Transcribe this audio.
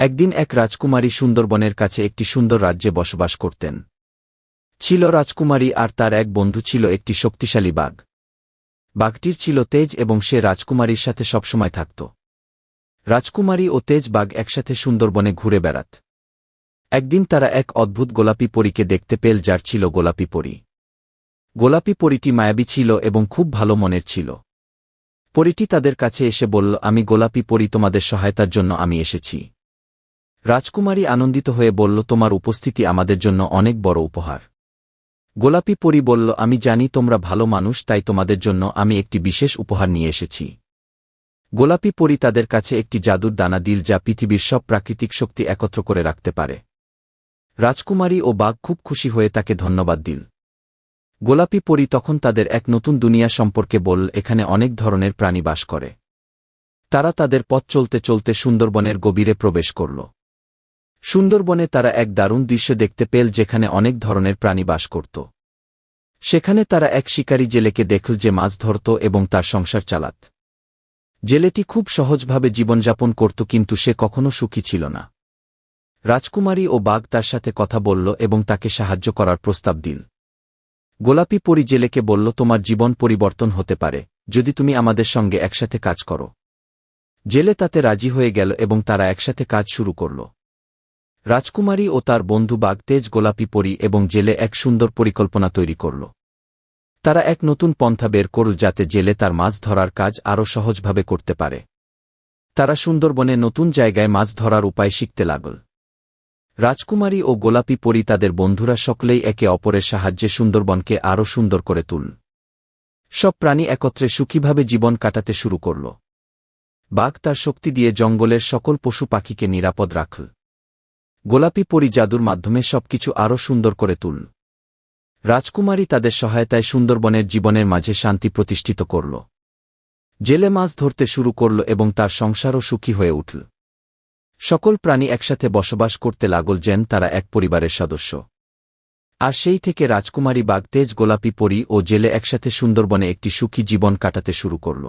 একদিন এক রাজকুমারী সুন্দরবনের কাছে একটি সুন্দর রাজ্যে বসবাস করতেন। ছিল রাজকুমারী আর তার এক বন্ধু ছিল একটি শক্তিশালী বাঘ। বাঘটির ছিল তেজ এবং সে রাজকুমারীর সাথে সবসময় থাকত। রাজকুমারী ও তেজ বাঘ একসাথে সুন্দরবনে ঘুরে বেড়াত। একদিন তারা এক অদ্ভুত গোলাপি পরীকে দেখতে পেল, যার ছিল গোলাপি পরী। গোলাপি পরীটি মায়াবী ছিল এবং খুব ভালো মনের ছিল। পরীটি তাদের কাছে এসে বলল, আমি গোলাপি পরী, তোমাদের সহায়তার জন্য আমি এসেছি। রাজকুমারী আনন্দিত হয়ে বলল, তোমার উপস্থিতি আমাদের জন্য অনেক বড় উপহার। গোলাপি পরী বলল, আমি জানি তোমরা ভালো মানুষ, তাই তোমাদের জন্য আমি একটি বিশেষ উপহার নিয়ে এসেছি। গোলাপি পরি তাদের কাছে একটি জাদুর দানা দিল, যা পৃথিবীর সব প্রাকৃতিক শক্তি একত্র করে রাখতে পারে। রাজকুমারী ও বাঘ খুব খুশি হয়ে তাকে ধন্যবাদ দিল। গোলাপি পরী তখন তাদের এক নতুন দুনিয়া সম্পর্কে বলল, এখানে অনেক ধরনের প্রাণী বাস করে। তারা তাদের পথ চলতে চলতে সুন্দরবনের গভীরে প্রবেশ করল। সুন্দরবনে তারা এক দারুণ দৃশ্য দেখতে পেল যেখানে অনেক ধরনের প্রাণী বাস করত। সেখানে তারা এক শিকারী জেলেকে দেখল যে মাছ ধরত এবং তার সংসার চালাত। জেলেটি খুব সহজভাবে জীবনযাপন করত কিন্তু সে কখনো সুখী ছিল না। রাজকুমারী ও বাঘ তার সাথে কথা বলল এবং তাকে সাহায্য করার প্রস্তাব দিল। গোলাপি পরি জেলেকে বলল, তোমার জীবন পরিবর্তন হতে পারে, যদি তুমি আমাদের সঙ্গে একসাথে কাজ করো। জেলে তাতে রাজি হয়ে গেল এবং তারা একসাথে কাজ শুরু করল। রাজকুমারী ও তার বন্ধু বাঘ তেজ গোলাপি পরি এবং জেলে এক সুন্দর পরিকল্পনা তৈরি করল। তারা এক নতুন পন্থা বের করল যাতে জেলে তার মাছ ধরার কাজ আরও সহজভাবে করতে পারে। তারা সুন্দরবনে নতুন জায়গায় মাছ ধরার উপায় শিখতে লাগল। রাজকুমারী ও গোলাপি পরি তাদের বন্ধুরা সকলেই একে অপরের সাহায্যে সুন্দরবনকে আরও সুন্দর করে তুল। সব প্রাণী একত্রে সুখীভাবে জীবন কাটাতে শুরু করল। বাঘ তার শক্তি দিয়ে জঙ্গলের সকল পশু পাখিকে নিরাপদ রাখল। গোলাপি পরি জাদুর মাধ্যমে সবকিছু আরও সুন্দর করে তুল। রাজকুমারী তাদের সহায়তায় সুন্দরবনের জীবনের মাঝে শান্তি প্রতিষ্ঠিত করল। জেলে মাছ ধরতে শুরু করল এবং তার সংসারও সুখী হয়ে উঠল। সকল প্রাণী একসাথে বসবাস করতে লাগল যেন তারা এক পরিবারের সদস্য। আর সেই থেকে রাজকুমারী বাগতেজ, গোলাপি পরি ও জেলে একসাথে সুন্দরবনে একটি সুখী জীবন কাটাতে শুরু করল।